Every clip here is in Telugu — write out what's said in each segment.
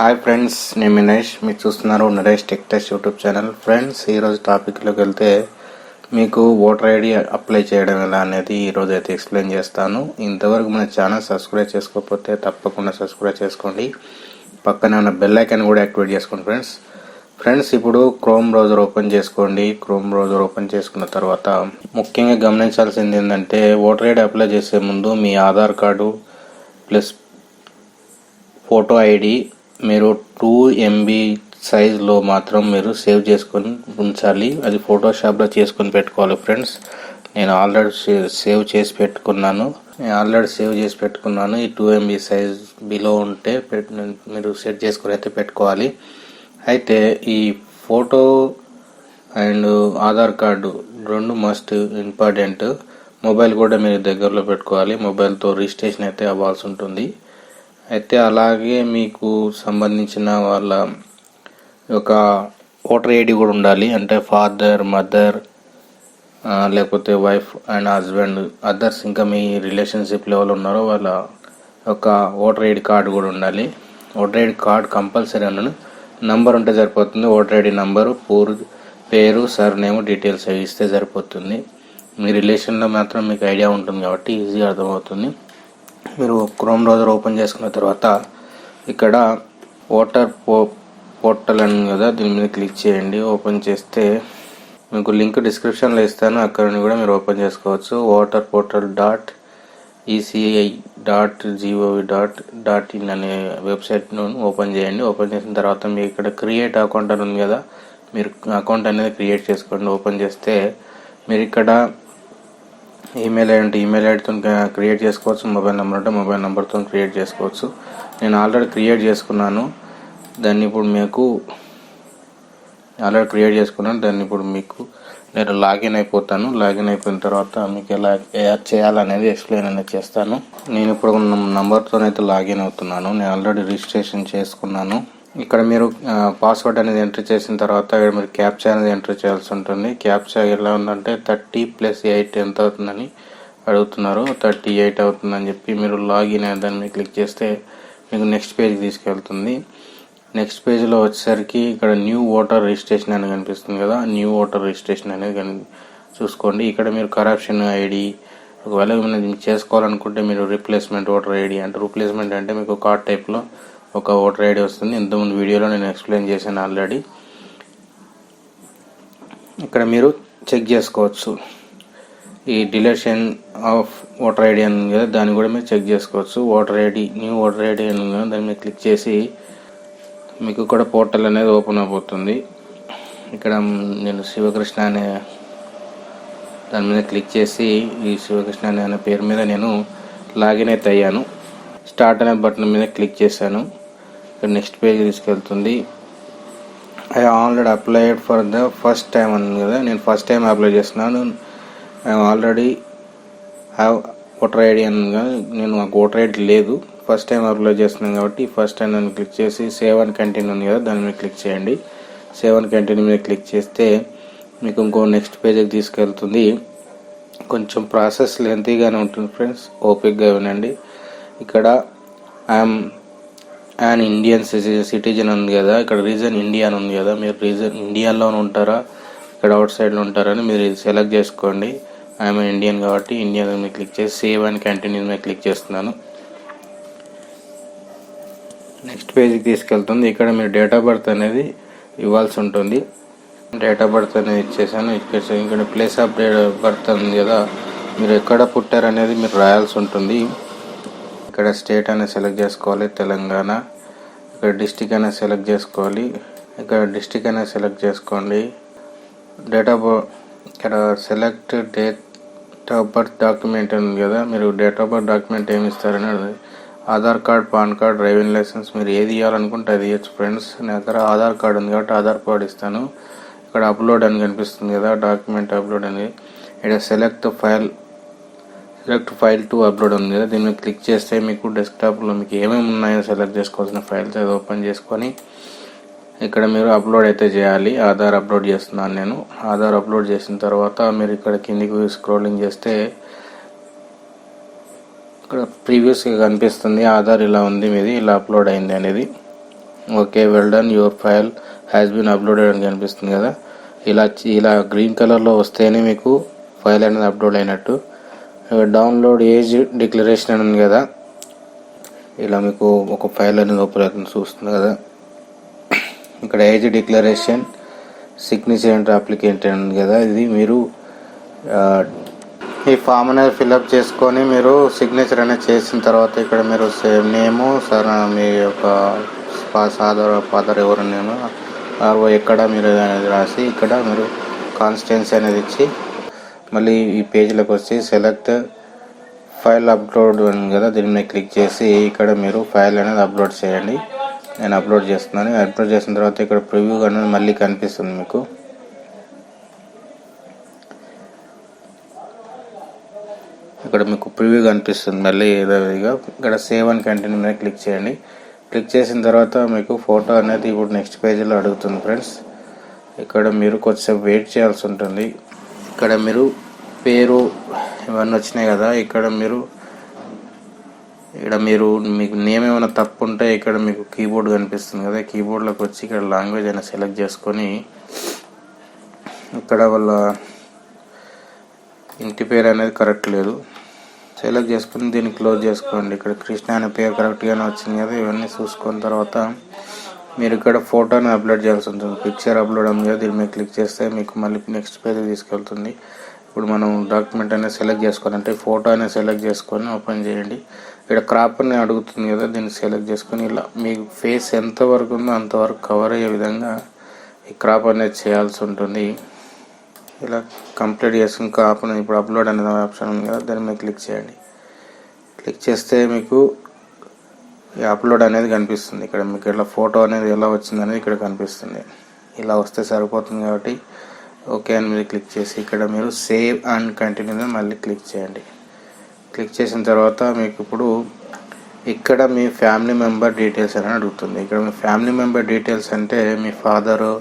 హాయ్ ఫ్రెండ్స్ నేను మినేష్ మీరు చూస్తున్నారు Naresh tech test YouTube channel friends ఈరోజు టాపిక్లోకి వెళ్తే మీకు ఓటర్ ఐడి అప్లై చేయడం ఎలా అనేది ఈరోజు అయితే ఎక్స్ప్లెయిన్ చేస్తాను. ఇంతవరకు మన ఛానల్ సబ్స్క్రైబ్ చేసుకోకపోతే తప్పకుండా సబ్స్క్రైబ్ చేసుకోండి. పక్కనే ఉన్న బెల్ ఐకాన్ కూడా యాక్టివేట్ చేసుకోండి ఫ్రెండ్స్ ఫ్రెండ్స్ ఇప్పుడు క్రోమ్ బ్రౌజర్ ఓపెన్ చేసుకోండి. క్రోమ్ బ్రౌజర్ ఓపెన్ చేసుకున్న తర్వాత ముఖ్యంగా గమనించాల్సింది ఏంటంటే ఓటర్ ఐడి అప్లై చేసే ముందు మీ Aadhaar card plus photo ID మీరు టూ ఎంబీ సైజ్లో మాత్రం మీరు సేవ్ చేసుకొని ఉంచాలి. అది ఫోటోషాప్లో చేసుకొని పెట్టుకోవాలి ఫ్రెండ్స్ నేను ఆల్రెడీ సేవ్ చేసి పెట్టుకున్నాను. నేను ఆల్రెడీ సేవ్ చేసి పెట్టుకున్నాను. ఈ టూ ఎంబీ సైజ్ బిలో ఉంటే పెట్- మీరు సెట్ చేసుకొని అయితే పెట్టుకోవాలి. అయితే ఈ ఫోటో అండ్ ఆధార్ కార్డు రెండు మస్ట్ ఇంపార్టెంట్ మొబైల్ కూడా మీరు దగ్గరలో పెట్టుకోవాలి. మొబైల్తో రిజిస్ట్రేషన్ అయితే అవ్వాల్సి ఉంటుంది. అయితే అలాగే మీకు సంబంధించిన వాళ్ళ ఒక ఓటర్ ఐడి కూడా ఉండాలి. అంటే ఫాదర్ మదర్ లేకపోతే వైఫ్ అండ్ హస్బెండ్ అదర్స్ ఇంకా మీ రిలేషన్షిప్ లెవెల్ ఉన్నారో వాళ్ళ ఒక ఓటర్ ఐడి కార్డు కూడా ఉండాలి. ఓటర్ ఐడి కార్డ్ కంపల్సరీ అన్నాను. నంబర్ ఉంటే సరిపోతుంది. ఓటర్ ఐడి నంబరు పూర్ పేరు సర్ నేమ్ డీటెయిల్స్ అవి ఇస్తే సరిపోతుంది. మీ రిలేషన్లో మాత్రం మీకు ఐడియా ఉంటుంది కాబట్టి ఈజీగా అర్థమవుతుంది. మీరు క్రోమ్ బ్రౌజర్ ఓపెన్ చేసుకున్న తర్వాత ఇక్కడ ఓటర్ పో పోర్టల్ అని కదా దీని మీద క్లిక్ చేయండి. ఓపెన్ చేస్తే మీకు లింక్ డిస్క్రిప్షన్లో ఇస్తాను. అక్కడ నుండి కూడా మీరు ఓపెన్ చేసుకోవచ్చు. Voter portal dot ECI dot GOV dot dot in అనే వెబ్సైట్ను ఓపెన్ చేయండి. ఓపెన్ చేసిన తర్వాత మీకు ఇక్కడ క్రియేట్ అకౌంట్ అని ఉంది కదా మీరు అకౌంట్ అనేది క్రియేట్ చేసుకోండి. ఓపెన్ చేస్తే మీరు ఇక్కడ ఈమెయిల్ ఐడి అంటే ఈమెయిల్ ఐడితో క్రియేట్ చేసుకోవచ్చు మొబైల్ నెంబర్ అంటే మొబైల్ నెంబర్తో క్రియేట్ చేసుకోవచ్చు. నేను ఆల్రెడీ క్రియేట్ చేసుకున్నాను. దాన్ని ఇప్పుడు మీకు ఆల్రెడీ క్రియేట్ చేసుకున్నాను. దాన్ని ఇప్పుడు మీకు నేను లాగిన్ అయిపోతాను. లాగిన్ అయిపోయిన తర్వాత మీకు ఎలా యాడ్ చేయాలనేది ఎక్స్ప్లెయిన్ అనేది చేస్తాను. నేను ఇప్పుడు ఉన్న నంబర్తో అయితే లాగిన్ అవుతున్నాను. నేను ఆల్రెడీ రిజిస్ట్రేషన్ చేసుకున్నాను. ఇక్కడ మీరు పాస్వర్డ్ అనేది ఎంటర్ చేసిన తర్వాత ఇక్కడ మీరు క్యాప్చా అనేది ఎంటర్ చేయాల్సి ఉంటుంది. క్యాప్చా ఎలా ఉందంటే థర్టీ ప్లస్ ఎయిట్ ఎంత అవుతుందని అడుగుతున్నారు. థర్టీ ఎయిట్ అవుతుందని చెప్పి మీరు లాగిన్ దాన్ని మీరు క్లిక్ చేస్తే మీకు నెక్స్ట్ పేజ్ తీసుకెళ్తుంది. నెక్స్ట్ పేజ్లో వచ్చేసరికి ఇక్కడ న్యూ ఓటర్ రిజిస్ట్రేషన్ అని కనిపిస్తుంది కదా. న్యూ ఓటర్ రిజిస్ట్రేషన్ అనేది కని చూసుకోండి. ఇక్కడ మీరు కరప్షన్ ఐడి ఒకవేళ ఏమైనా చేసుకోవాలనుకుంటే మీరు రిప్లేస్మెంట్ ఓటర్ ఐడి అంటే రిప్లేస్మెంట్ అంటే మీకు కార్డ్ టైప్లో ఒక ఓటర్ ఐడి వస్తుంది. ఇంతకుముందు వీడియోలో నేను ఎక్స్ప్లెయిన్ చేశాను ఆల్రెడీ. ఇక్కడ మీరు చెక్ చేసుకోవచ్చు. ఈ డిలేషన్ ఆఫ్ ఓటర్ ఐడి అని ఉంది కదా దాన్ని కూడా మీరు చెక్ చేసుకోవచ్చు. Voter ID new voter ID అని కదా దాన్ని మీరు క్లిక్ చేసి మీకు కూడా పోర్టల్ అనేది ఓపెన్ అయిపోతుంది. ఇక్కడ నేను శివకృష్ణ అనే దాని మీద క్లిక్ చేసి ఈ శివకృష్ణ అనే పేరు మీద నేను లాగిన్ అయితే అయ్యాను. స్టార్ట్ అనే బటన్ మీద క్లిక్ చేశాను. నెక్స్ట్ పేజ్ తీసుకెళ్తుంది. I already applied for the first time అని కదా నేను ఫస్ట్ టైం అప్లై చేస్తున్నాను. I already have voter ID అని నేను నాకు ఓటర్ ఐడి లేదు. ఫస్ట్ టైం అప్లై చేస్తున్నాను కాబట్టి ఫస్ట్ టైం నన్ను క్లిక్ చేసి సేవ్ అండ్ కంటిన్యూ ఉంది కదా దాని మీద క్లిక్ చేయండి. సేవ్ అండ్ కంటిన్యూ మీద క్లిక్ చేస్తే మీకు ఇంకో నెక్స్ట్ పేజ్కి తీసుకెళ్తుంది. కొంచెం ప్రాసెస్ లెంతీగానే ఉంటుంది ఫ్రెండ్స్ ఓపిక్గా వినండి. ఇక్కడ ఐఎమ్ అండ్ ఇండియన్ సిటిజన్ ఉంది కదా ఇక్కడ రీజన్ ఇండియా అని ఉంది కదా మీరు రీజన్ ఇండియాలో ఉంటారా ఇక్కడ అవుట్ సైడ్లో ఉంటారని మీరు సెలెక్ట్ చేసుకోండి. ఐఎమ్ ఇండియన్ కాబట్టి ఇండియన్ మీద క్లిక్ చేసి సేవ్ అండ్ కంటిన్యూ మీద క్లిక్ చేస్తున్నాను. నెక్స్ట్ పేజ్కి తీసుకెళ్తుంది. ఇక్కడ మీరు డేట్ ఆఫ్ బర్త్ అనేది ఇవ్వాల్సి ఉంటుంది. డేట్ ఆఫ్ బర్త్ అనేది ఇచ్చేసాను. ఇక్కడ ప్లేస్ ఆఫ్ బర్త్ ఉంది కదా మీరు ఎక్కడ పుట్టారనేది మీరు రాయాల్సి ఉంటుంది. ఇక్కడ స్టేట్ అనేది సెలెక్ట్ చేసుకోవాలి తెలంగాణ. ఇక్కడ డిస్టిక్ అనేది సెలెక్ట్ చేసుకోవాలి. ఇక్కడ డిస్టిక్ అనేది సెలెక్ట్ చేసుకోండి. డేట్ ఆఫ్ ఇక్కడ select date of birth document ఉంది కదా మీరు డేట్ ఆఫ్ బర్త్ డాక్యుమెంట్ ఏమి ఇస్తారని Aadhaar card PAN card driving licence మీరు ఏది ఇవ్వాలనుకుంటే అది ఇవ్వచ్చు ఫ్రెండ్స్. నా దగ్గర ఆధార్ కార్డ్ ఉంది కాబట్టి ఆధార్ కార్డ్ ఇస్తాను. ఇక్కడ అప్లోడ్ అని కనిపిస్తుంది కదా డాక్యుమెంట్ అప్లోడ్ అని. ఇక్కడ select file select file to upload ఉంది కదా దీన్ని క్లిక్ చేస్తే మీకు డెస్క్టాప్లో మీకు ఏమేమి ఉన్నాయో సెలెక్ట్ చేసుకోవాల్సిన ఫైల్స్ అది ఓపెన్ చేసుకొని ఇక్కడ మీరు అప్లోడ్ అయితే చేయాలి. ఆధార్ అప్లోడ్ చేస్తున్నాను నేను. ఆధార్ అప్లోడ్ చేసిన తర్వాత మీరు ఇక్కడ కిందికి స్క్రోలింగ్ చేస్తే ఇక్కడ ప్రీవియస్గా కనిపిస్తుంది. ఆధార్ ఇలా ఉంది మీది ఇలా అప్లోడ్ అయింది అనేది. Okay well done your file has been uploaded అని కనిపిస్తుంది కదా. ఇలా ఇలా గ్రీన్ కలర్లో వస్తేనే మీకు ఫైల్ అనేది అప్లోడ్ అయినట్టు. డౌన్లోడ్ ఏజ్ డిక్లరేషన్ అని ఉంది కదా. ఇలా మీకు ఒక ఫైల్ అనేది ఓపెన్ చూస్తుంది కదా. ఇక్కడ age declaration signature and applicant అని ఉంది కదా. ఇది మీరు ఈ ఫామ్ అనేది ఫిల్అప్ చేసుకొని మీరు సిగ్నేచర్ అనేది చేసిన తర్వాత ఇక్కడ మీరు సేమ్ నేము సార్ మీ యొక్క ఫాదర్ ఫాదర్ ఎవరు నేను ఎక్కడ మీరు అనేది రాసి ఇక్కడ మీరు కాన్స్టిట్యున్సీ అనేది ఇచ్చి మళ్ళీ ఈ పేజీలకు వచ్చి సెలెక్ట్ ఫైల్ అప్లోడ్ అని కదా దీని మీద క్లిక్ చేసి ఇక్కడ మీరు ఫైల్ అనేది అప్లోడ్ చేయండి. నేను అప్లోడ్ చేస్తున్నాను. అప్లోడ్ చేసిన తర్వాత ఇక్కడ ప్రివ్యూ అనేది మళ్ళీ కనిపిస్తుంది మీకు. ఇక్కడ మీకు ప్రివ్యూ కనిపిస్తుంది మళ్ళీ ఏదో విధంగా ఇక్కడ సేవ్ అని కంటిన్యూ మీద క్లిక్ చేయండి. క్లిక్ చేసిన తర్వాత మీకు ఫోటో అనేది ఇప్పుడు నెక్స్ట్ పేజీలో అడుగుతుంది ఫ్రెండ్స్. ఇక్కడ మీరు కొద్దిసేపు వెయిట్ చేయాల్సి ఉంటుంది. ఇక్కడ మీరు పేరు ఇవన్నీ వచ్చినాయి కదా ఇక్కడ మీరు ఇక్కడ మీరు మీకు నేమ్ ఏమైనా తప్పు ఉంటే ఇక్కడ మీకు కీబోర్డ్ కనిపిస్తుంది కదా కీబోర్డ్లోకి వచ్చి ఇక్కడ లాంగ్వేజ్ అయినా సెలెక్ట్ చేసుకొని ఇక్కడ వాళ్ళ ఇంటి పేరు అనేది కరెక్ట్ లేదు. సెలెక్ట్ చేసుకుని దీన్ని క్లోజ్ చేసుకోండి. ఇక్కడ కృష్ణ అనే పేరు కరెక్ట్గానే వచ్చింది కదా ఇవన్నీ చూసుకున్న తర్వాత మీరు ఇక్కడ ఫోటోని అప్లోడ్ చేయాల్సి ఉంటుంది. పిక్చర్ అప్లోడ్ ఉంది కదా దీని మీద క్లిక్ చేస్తే మీకు మళ్ళీ నెక్స్ట్ పేజ్ తీసుకెళ్తుంది. ఇప్పుడు మనం డాక్యుమెంట్ అనేది సెలెక్ట్ చేసుకోవాలంటే ఫోటో అనేది సెలెక్ట్ చేసుకొని ఓపెన్ చేయండి. ఇక్కడ క్రాప్ అని అడుగుతుంది కదా దీన్ని సెలెక్ట్ చేసుకొని ఇలా మీకు ఫేస్ ఎంతవరకు ఉందో అంతవరకు కవర్ అయ్యే విధంగా ఈ క్రాప్ అనేది చేయాల్సి ఉంటుంది. ఇలా కంప్లీట్ చేసుకుని క్రాప్ ఇప్పుడు అప్లోడ్ అనేది ఆప్షన్ ఉంది కదా దాని మీద క్లిక్ చేయండి. క్లిక్ చేస్తే మీకు ఈ అప్లోడ్ అనేది కనిపిస్తుంది. ఇక్కడ మీకు ఇట్లా ఫోటో అనేది ఎలా వచ్చింది అనేది ఇక్కడ కనిపిస్తుంది. ఇలా వస్తే సరిపోతుంది కాబట్టి ఓకే అని మీరు క్లిక్ చేసి ఇక్కడ మీరు సేవ్ అండ్ కంటిన్యూ మళ్ళీ క్లిక్ చేయండి. క్లిక్ చేసిన తర్వాత మీకు ఇప్పుడు ఇక్కడ మీ ఫ్యామిలీ మెంబర్ డీటెయిల్స్ అని అడుగుతుంది. ఇక్కడ మీ ఫ్యామిలీ మెంబర్ డీటెయిల్స్ అంటే మీ ఫాదరు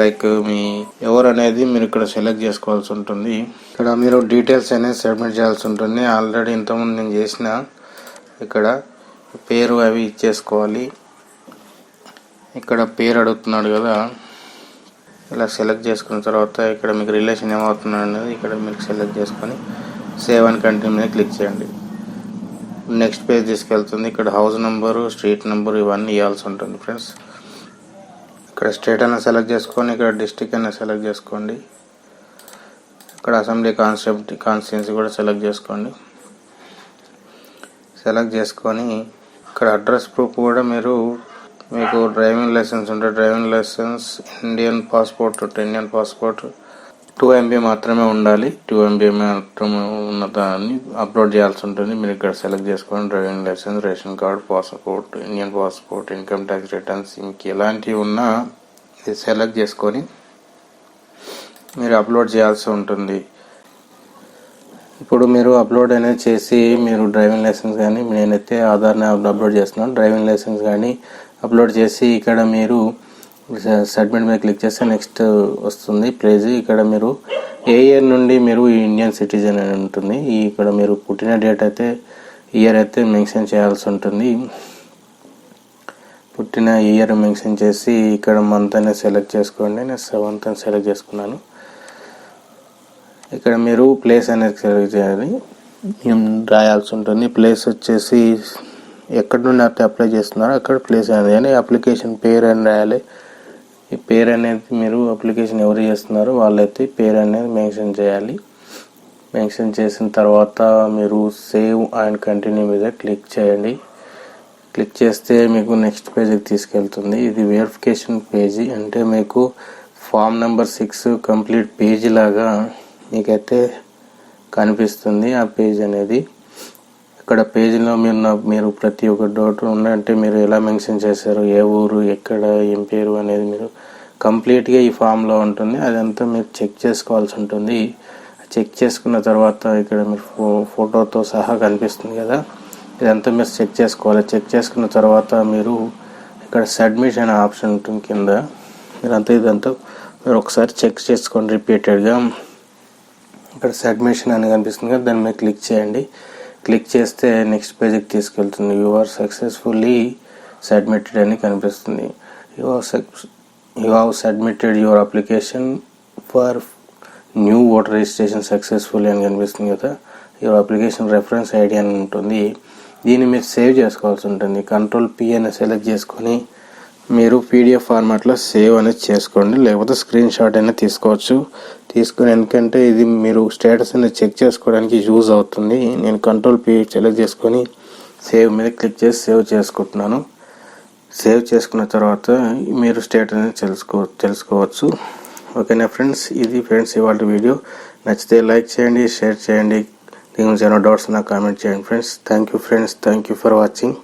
లైక్ మీ ఎవరు అనేది మీరు ఇక్కడ సెలెక్ట్ చేసుకోవాల్సి ఉంటుంది. ఇక్కడ మీరు డీటెయిల్స్ అనేది సబ్మిట్ చేయాల్సి ఉంటుంది. ఆల్రెడీ ఇంతకుముందు నేను చేసిన ఇక్కడ పేరు అవి ఇచ్చేసుకోవాలి. ఇక్కడ పేరు అడుగుతున్నాడు కదా. ఇలా సెలెక్ట్ చేసుకున్న తర్వాత ఇక్కడ మీకు రిలేషన్ ఏమవుతున్నాడు అనేది ఇక్కడ మీకు సెలెక్ట్ చేసుకొని సేవ్ అండ్ కంటిన్యూ మీద క్లిక్ చేయండి. నెక్స్ట్ పేజ్ తీసుకెళ్తుంది. ఇక్కడ హౌస్ నెంబరు స్ట్రీట్ నెంబరు ఇవన్నీ ఇవ్వాల్సి ఉంటుంది ఫ్రెండ్స్. ఇక్కడ స్టేట్ అయినా సెలెక్ట్ చేసుకొని ఇక్కడ డిస్టిక్ అయినా సెలెక్ట్ చేసుకోండి. ఇక్కడ అసెంబ్లీ కాన్స్టెప్ట్ కాన్స్టిట్యున్సీ కూడా సెలెక్ట్ చేసుకోండి. సెలెక్ట్ చేసుకొని ఇక్కడ అడ్రస్ ప్రూఫ్ కూడా మీరు మీకు డ్రైవింగ్ లైసెన్స్ ఉంటే driving licence Indian passport Indian passport two MB మాత్రమే ఉండాలి. టూ ఎంబీ మాత్రమే ఉన్న దాన్ని అప్లోడ్ చేయాల్సి ఉంటుంది. మీరు ఇక్కడ సెలెక్ట్ చేసుకొని driving licence ration card passport Indian passport income tax returns ఇంక ఎలాంటివి ఉన్నా ఇది సెలెక్ట్ చేసుకొని మీరు అప్లోడ్ చేయాల్సి ఉంటుంది. ఇప్పుడు మీరు అప్లోడ్ అనేది చేసి మీరు డ్రైవింగ్ లైసెన్స్ కానీ నేనైతే ఆధార్ని అప్లోడ్ చేస్తున్నాను. డ్రైవింగ్ లైసెన్స్ కానీ అప్లోడ్ చేసి ఇక్కడ మీరు సబ్మిట్ మీద క్లిక్ చేస్తే నెక్స్ట్ వస్తుంది. ప్లేజ్ ఇక్కడ మీరు ఏ ఇయర్ నుండి మీరు ఇండియన్ సిటిజన్ అని ఉంటుంది. ఈ ఇక్కడ మీరు పుట్టిన డేట్ అయితే ఇయర్ అయితే మెన్షన్ చేయాల్సి ఉంటుంది. పుట్టిన ఇయర్ మెన్షన్ చేసి ఇక్కడ మంత్ అనేది సెలెక్ట్ చేసుకోండి. నేను సెవెంత్ అని సెలెక్ట్ చేసుకున్నాను. ఇక్కడ మీరు ప్లేస్ అనేది సెలెక్ట్ చేయాలి. మేము రాయాల్సి ఉంటుంది. ప్లేస్ వచ్చేసి ఎక్కడి నుండి అయితే అప్లై చేస్తున్నారో అక్కడ ప్లేస్ అనేది. అని అప్లికేషన్ పేరు అని రాయాలి. ఈ పేరు అనేది మీరు అప్లికేషన్ ఎవరు చేస్తున్నారో వాళ్ళైతే పేరు అనేది మెన్షన్ చేయాలి. మెన్షన్ చేసిన తర్వాత మీరు సేవ్ అండ్ కంటిన్యూ మీద క్లిక్ చేయండి. క్లిక్ చేస్తే మీకు నెక్స్ట్ పేజీకి తీసుకెళ్తుంది. ఇది వెరిఫికేషన్ పేజీ అంటే మీకు form number six complete page లాగా మీకైతే కనిపిస్తుంది ఆ పేజ్ అనేది. ఇక్కడ పేజీలో మీరు నా- మీరు ప్రతి ఒక్క డౌట్ ఉందంటే మీరు ఎలా మెన్షన్ చేశారు ఏ ఊరు ఎక్కడ ఏం పేరు అనేది మీరు కంప్లీట్గా ఈ ఫామ్లో ఉంటుంది. అదంతా మీరు చెక్ చేసుకోవాల్సి ఉంటుంది. చెక్ చేసుకున్న తర్వాత ఇక్కడ మీరు ఫో ఫోటోతో సహా కనిపిస్తుంది కదా. ఇదంతా మీరు చెక్ చేసుకోవాలి. చెక్ చేసుకున్న తర్వాత మీరు ఇక్కడ సబ్మిషన్ ఆప్షన్ ఉంటుంది కింద. మీరంతా ఇదంతా మీరు ఒకసారి చెక్ చేసుకోండి రిపీటెడ్గా. ఇక్కడ సబ్మిషన్ అని కనిపిస్తుంది కదా దాని మీద క్లిక్ చేయండి. క్లిక్ చేస్తే నెక్స్ట్ పేజ్కి తీసుకెళ్తుంది. యు ఆర్ సక్సెస్ఫుల్లీ సబ్మిటెడ్ అని కనిపిస్తుంది. You you have submitted your application for new voter registration successful అని కనిపిస్తుంది కదా. యువర్ అప్లికేషన్ రెఫరెన్స్ ఐడి అని ఉంటుంది. దీన్ని మీరు సేవ్ చేసుకోవాల్సి ఉంటుంది. కంట్రోల్ పి అని సెలెక్ట్ చేసుకొని మీరు పీడిఎఫ్ ఫార్మాట్లో సేవ్ అనేది చేసుకోండి. లేకపోతే స్క్రీన్ షాట్ అయినా తీసుకోవచ్చు. తీసుకుని ఎందుకంటే ఇది మీరు స్టేటస్ అనేది చెక్ చేసుకోవడానికి యూజ్ అవుతుంది. నేను కంట్రోల్ పీ సెలెక్ట్ చేసుకొని సేవ్ మీద క్లిక్ చేసి సేవ్ చేసుకుంటున్నాను. సేవ్ చేసుకున్న తర్వాత మీరు స్టేటస్ అనేది తెలుసుకో తెలుసుకోవచ్చు. ఓకేనా ఫ్రెండ్స్ ఇది ఫ్రెండ్స్ ఇవాళ వీడియో. నచ్చితే లైక్ చేయండి షేర్ చేయండి. దీని గురించి ఏమైనా డౌట్స్ నాకు కామెంట్ చేయండి friends thank you friends thank you for watching